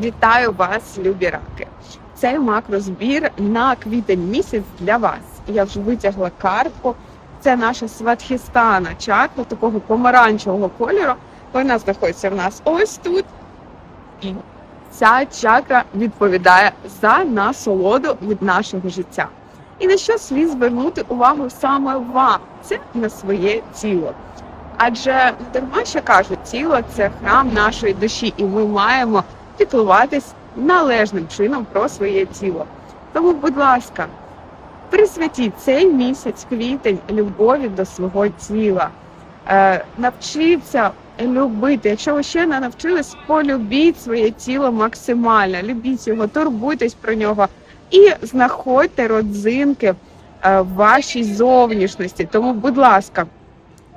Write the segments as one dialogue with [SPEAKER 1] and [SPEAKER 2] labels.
[SPEAKER 1] Вітаю вас, любі раки! Цей макрозбір на квітень місяць для вас. Я вже витягла картку. Це наша сватхістана чакра такого помаранчевого кольору. Вона знаходиться в нас ось тут. І ця чакра відповідає за насолоду від нашого життя. І на що слід звернути увагу саме вам? Це на своє тіло. Адже дарма що кажуть, тіло це храм нашої душі, і ми маємо піклуватись належним чином про своє тіло. Тому, будь ласка, присвятіть цей місяць квітень любові до свого тіла. Е, навчіться любити. Якщо ви ще не навчились, полюбіть своє тіло максимально, любіть його, турбуйтесь про нього і знаходьте родзинки е, вашій зовнішності. Тому, будь ласка.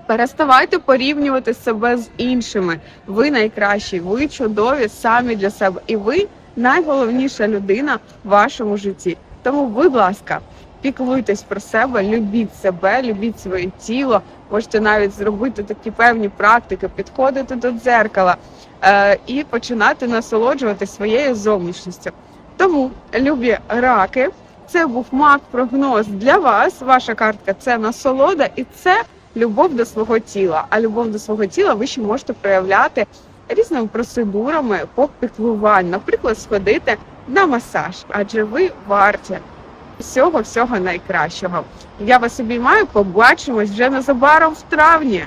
[SPEAKER 1] Переставайте порівнювати себе з іншими. Ви найкращі, ви чудові самі для себе, і ви найголовніша людина в вашому житті. Тому, будь ласка, піклуйтесь про себе, любіть себе, любіть своє тіло. Можете навіть зробити такі певні практики, підходити до дзеркала е, і починати насолоджувати своєю зовнішністю. Тому, любі раки, це був мак прогноз для вас. Ваша картка це насолода, і це любов до свого тіла. А любов до свого тіла ви ще можете проявляти різними процедурами по піклуванню. Наприклад, сходити на масаж, адже ви варті всього всього найкращого. Я вас обіймаю. Побачимось вже незабаром в травні.